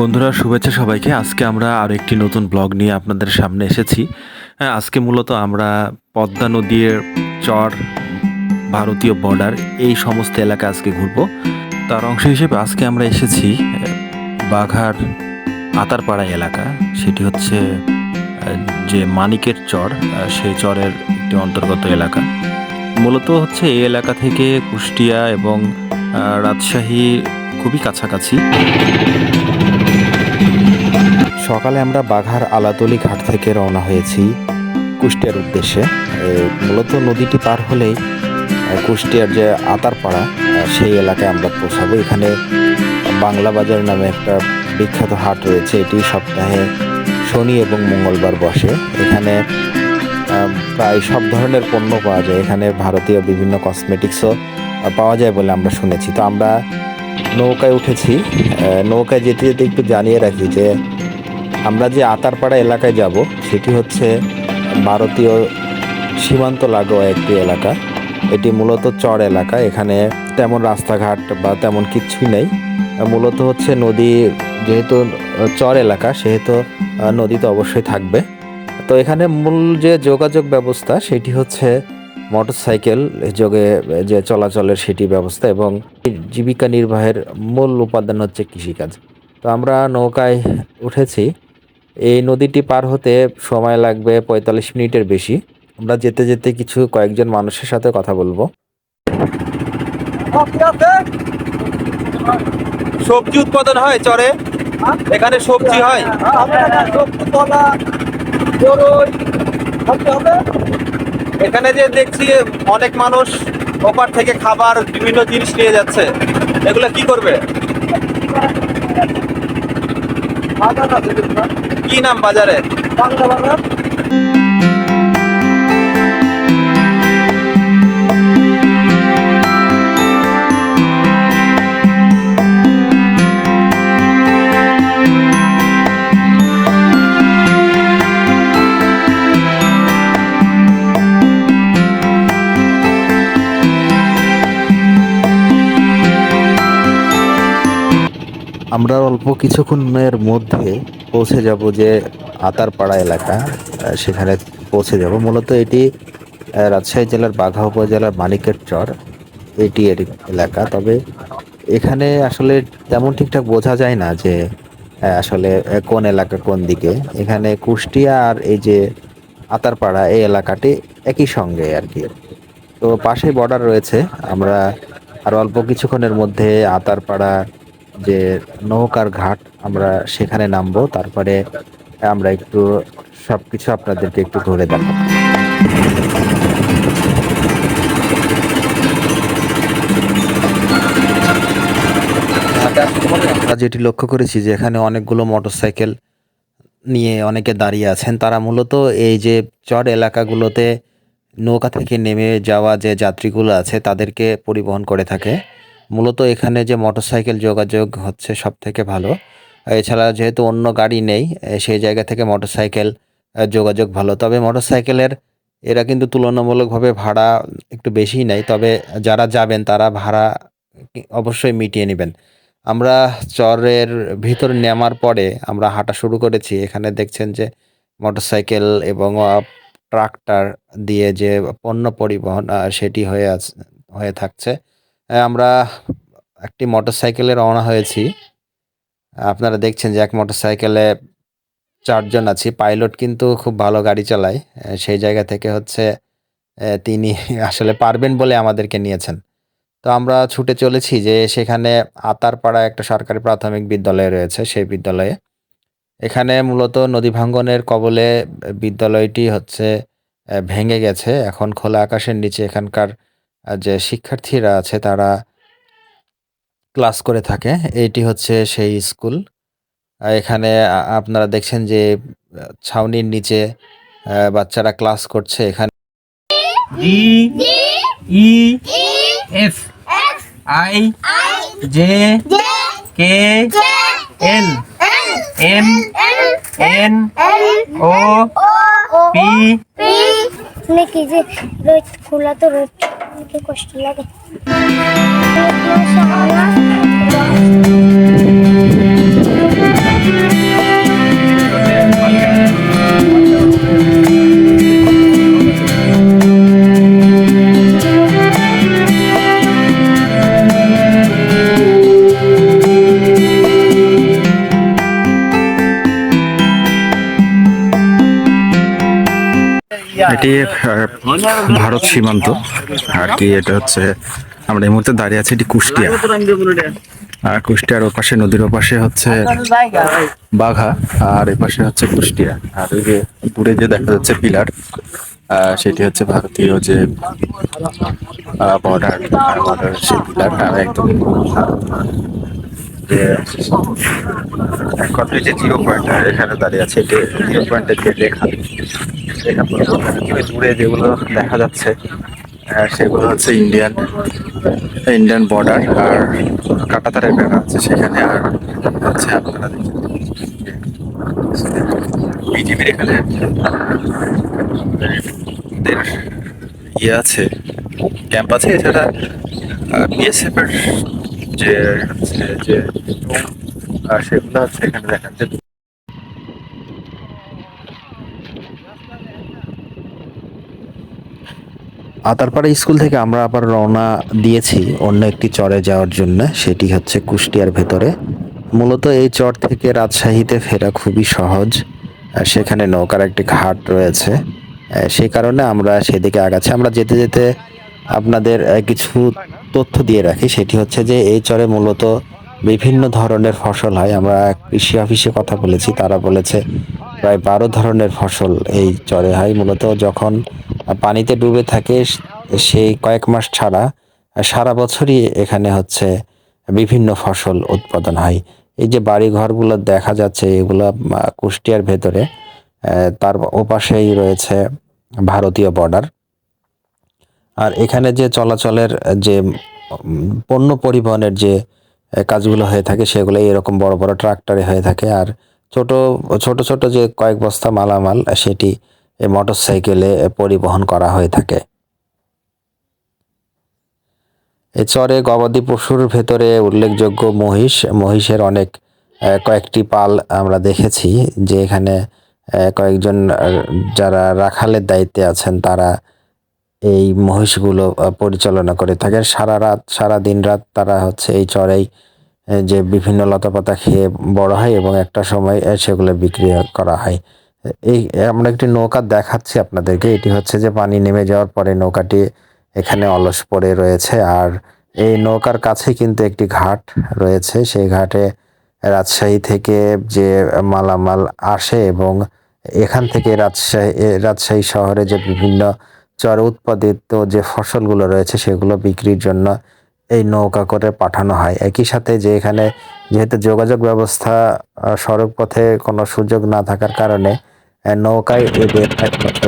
বন্ধুরা শুভেচ্ছা সবাইকে। আজকে আমরা আর একটি নতুন ব্লগ নিয়ে আপনাদের সামনে এসেছি। হ্যাঁ, আজকে মূলত আমরা পদ্মা নদীর চর ভারতীয় বর্ডার এই সমস্ত এলাকা আজকে ঘুরবো। তার অংশ হিসেবে আজকে আমরা এসেছি বাঘার আতারপাড়া এলাকা। সেটি হচ্ছে যে মানিকের চর সেই চরের একটি অন্তর্গত এলাকা। মূলত হচ্ছে এই এলাকা থেকে কুষ্টিয়া এবং রাজশাহী খুবই কাছাকাছি। সকালে আমরা বাঘার আলাতলি ঘাট থেকে রওনা হয়েছি কুষ্টিয়ার উদ্দেশ্যে। মূলত নদীটি পার হলেই কুষ্টিয়ার যে আতারপাড়া সেই এলাকায় আমরা পৌঁছাবো। এখানে বাংলা বাজার নামে একটা বিখ্যাত হাট রয়েছে। এটি সপ্তাহে শনি এবং মঙ্গলবার বসে। এখানে প্রায় সব ধরনের পণ্য পাওয়া যায়। এখানে ভারতীয় বিভিন্ন কসমেটিক্সও পাওয়া যায় বলে আমরা শুনেছি। তো আমরা নৌকায় উঠেছি। নৌকায় যেতে যেতে একটু জানিয়ে রাখি যে আমরা যে আতারপাড়া এলাকায় যাব, সেটি হচ্ছে ভারতীয় সীমান্ত লাগোয়া একটি এলাকা। এটি মূলত চর এলাকা, এখানে তেমন রাস্তাঘাট বা তেমন কিছুই নেই। মূলত হচ্ছে নদী যেহেতু চর এলাকা, সেহেতু নদী তো অবশ্যই থাকবে। তো এখানে মূল যে যোগাযোগ ব্যবস্থা, সেটি হচ্ছে মোটরসাইকেল যোগে যে চলাচলের সেটি ব্যবস্থা এবং জীবিকা নির্বাহের মূল উপাদান হচ্ছে কৃষিকাজ। তো আমরা নৌকায় উঠেছি। এই নদীটি পার হতে সময় লাগবে পঁয়তাল্লিশ মিনিটের বেশি। আমরা যেতে যেতে কিছু কয়েকজন মানুষের সাথে কথা বলব। সবজি উৎপাদন হয় চরে? এখানে সবজি হয়? এখানে যে দেখছি অনেক মানুষ ওপার থেকে খাবার বিভিন্ন জিনিস নিয়ে যাচ্ছে। এগুলো কি করবে? কি নাম বাজারে? আমরা অল্প কিছুক্ষণের মধ্যে পৌঁছে যাব যে আতারপাড়া এলাকা সেখানে পৌঁছে যাব। মূলত এটি রাজশাহী জেলার বাঘা উপজেলার মানিকের চর, এটি এর এলাকা। তবে এখানে আসলে তেমন ঠিকঠাক বোঝা যায় না যে আসলে কোন এলাকা কোন দিকে। এখানে কুষ্টিয়া আর এই যে আতারপাড়া, এই এলাকাটি একই সঙ্গে আর কি। তো পাশেই বর্ডার রয়েছে। আমরা আর অল্প কিছুক্ষণের মধ্যে আতারপাড়া যে নৌকার ঘাট আমরা সেখানে নামবো, তারপরে আমরা একটু সবকিছু আপনাদেরকে একটু ঘুরে দেখাবো। আমরা যেটি লক্ষ্য করেছি যে এখানে অনেকগুলো মোটরসাইকেল নিয়ে অনেকে দাঁড়িয়ে আছেন। তারা মূলত এই যে চর এলাকাগুলোতে নৌকা থেকে নেমে যাওয়া যে যাত্রীগুলো আছে, তাদেরকে পরিবহন করে থাকে। মূলত এখানে যে মোটরসাইকেল যোগাযোগ হচ্ছে সব থেকে ভালো। এছাড়া যেহেতু অন্য গাড়ি নেই সেই জায়গা থেকে মোটরসাইকেল যোগাযোগ ভালো। তবে মোটরসাইকেলের এরা কিন্তু তুলনামূলকভাবে ভাড়া একটু বেশিই নেয়। তবে যারা যাবেন তারা ভাড়া অবশ্যই মিটিয়ে নেবেন। আমরা চরের ভিতর নামার পরে আমরা হাঁটা শুরু করেছি। এখানে দেখছেন যে মোটরসাইকেল এবং ট্রাক্টর দিয়ে যে পণ্য পরিবহন সেটি হয়ে হয়ে থাকছে। আমরা একটি মোটরসাইকেলে রওনা হয়েছি। আপনারা দেখছেন যে এক মোটরসাইকেলে চারজন আছি। পাইলট কিন্তু খুব ভালো গাড়ি চালায়। সেই জায়গা থেকে হচ্ছে তিনি আসলে পারবেন বলে আমাদেরকে নিয়েছেন। তো আমরা ছুটে চলেছি যে সেখানে আতারপাড়া একটা সরকারি প্রাথমিক বিদ্যালয় রয়েছে সেই বিদ্যালয়ে। এখানে মূলত নদী ভাঙ্গনের কবলে বিদ্যালয়টি হচ্ছে ভেঙে গেছে। এখন খোলা আকাশের নিচে এখানকার যে শিক্ষার্থীরা আছে তারা ক্লাস করে থাকে এইটি হচ্ছে সেই স্কুল। এখানে আপনারা দেখছেন যে ছাউনির নিচে বাচ্চারা ক্লাস করছে। এখানে M N O P নাকি যে রোদ খোলা তো অনেক কষ্ট লাগে। এটি ভারত সীমান্ত। আর কি, এটা হচ্ছে, আমরা এই মুহূর্তে দাঁড়িয়ে আছি, এটি কুষ্টিয়া। আর কুষ্টিয়ার ওপাশে, নদীর ওপাশে হচ্ছে বাঘা, আর এপাশে হচ্ছে কুষ্টিয়া। আর ওই যে দূরে যে দেখা যাচ্ছে পিলার সেটি হচ্ছে ভারতীয় যে বর্ডার বর্ডার সেই পিলার আর একদম, যে জিরো পয়েন্ট এখানে দাঁড়িয়ে আছে, এটি জিরো পয়েন্টের যে পরিবর্তন দূরে যেগুলো দেখা যাচ্ছে সেগুলো হচ্ছে ইন্ডিয়ান ইন্ডিয়ান বর্ডার আর কাটাতারের বেড়া আছে সেখানে আর হচ্ছে আপনারা বিজিবির এখানে ইয়ে আছে ক্যাম্প আছে, এছাড়া বিএসএফ এর যে যে সেগুলো হচ্ছে এখানে দেখা যাচ্ছে আতারপাড়া স্কুল থেকে আমরা আবার রওনা দিয়েছি অন্য একটি চরে যাওয়ার জন্য। সেটি হচ্ছে কুষ্টিয়ার ভেতরে। মূলত এই চর থেকে রাজশাহীতে ফেরা খুবই সহজ। সেখানে নৌকার একটি ঘাট রয়েছে। সেই কারণে আমরা সেদিকে আগাচ্ছি। আমরা যেতে যেতে আপনাদের কিছু তথ্য দিয়ে রাখি। সেটি হচ্ছে যে এই চরে মূলত বিভিন্ন ধরনের ফসল হয়। আমরা কৃষি অফিসে কথা বলেছি, তারা বলেছে প্রায় বারো ধরনের ফসল এই চরে হয়। মূলত যখন পানিতে ডুবে থাকে, সেই কয়েক মাস ছাড়া সারা বছরই এখানে হচ্ছে বিভিন্ন ফসল উৎপাদন হয়। এই যে বাড়ি ঘরগুলো দেখা যাচ্ছে, এগুলো কুষ্টিয়ার ভেতরে তার ওপাশেই রয়েছে ভারতীয় বর্ডার আর এখানে যে চলাচলের যে পণ্য পরিবহনের যে কাজগুলো হয়ে থাকে সেগুলো এরকম বড় বড় ট্রাক্টরে হয়ে থাকে। আর ছোট ছোট ছোট যে কয়েক বস্তা মালামাল, সেটি মোটর সাইকেলে পরিবহন করা হয়ে থাকে। এ চরে গবাদি পশুর ভেতরে উল্লেখযোগ্য মহিষ, মহিষের অনেক কয়েকটি পাল আমরা দেখেছি, যে এখানে কয়েকজন যারা রাখালের দায়িত্বে আছেন, তারা এই মহিষগুলো পরিচালনা করে থাকেন সারা রাত, সারা দিন রাত তারা হচ্ছে এই চড়াই যে বিভিন্ন লতাপাতা খেয়ে বড় হয় এবং একটা সময় সেগুলো বিক্রি করা হয়। এই আমরা একটি নৌকা দেখাচ্ছি আপনাদেরকে। এটি হচ্ছে যে পানি নেমে যাওয়ার পরে নৌকাটি এখানে অলস পড়ে রয়েছে। আর এই নৌকার কাছে কিন্তু একটি ঘাট রয়েছে। সেই ঘাটে রাজশাহী থেকে যে মালামাল আসে এবং এখান থেকে রাজশাহী রাজশাহী শহরে যে বিভিন্ন চর উৎপাদিত যে ফসলগুলো রয়েছে সেগুলো বিক্রির জন্য এই নৌকা করে পাঠানো হয় একই সাথে যে এখানে যেহেতু যোগাযোগ ব্যবস্থা সড়ক পথে কোনো সুযোগ না থাকার কারণে নৌকায় এদের একমাত্র।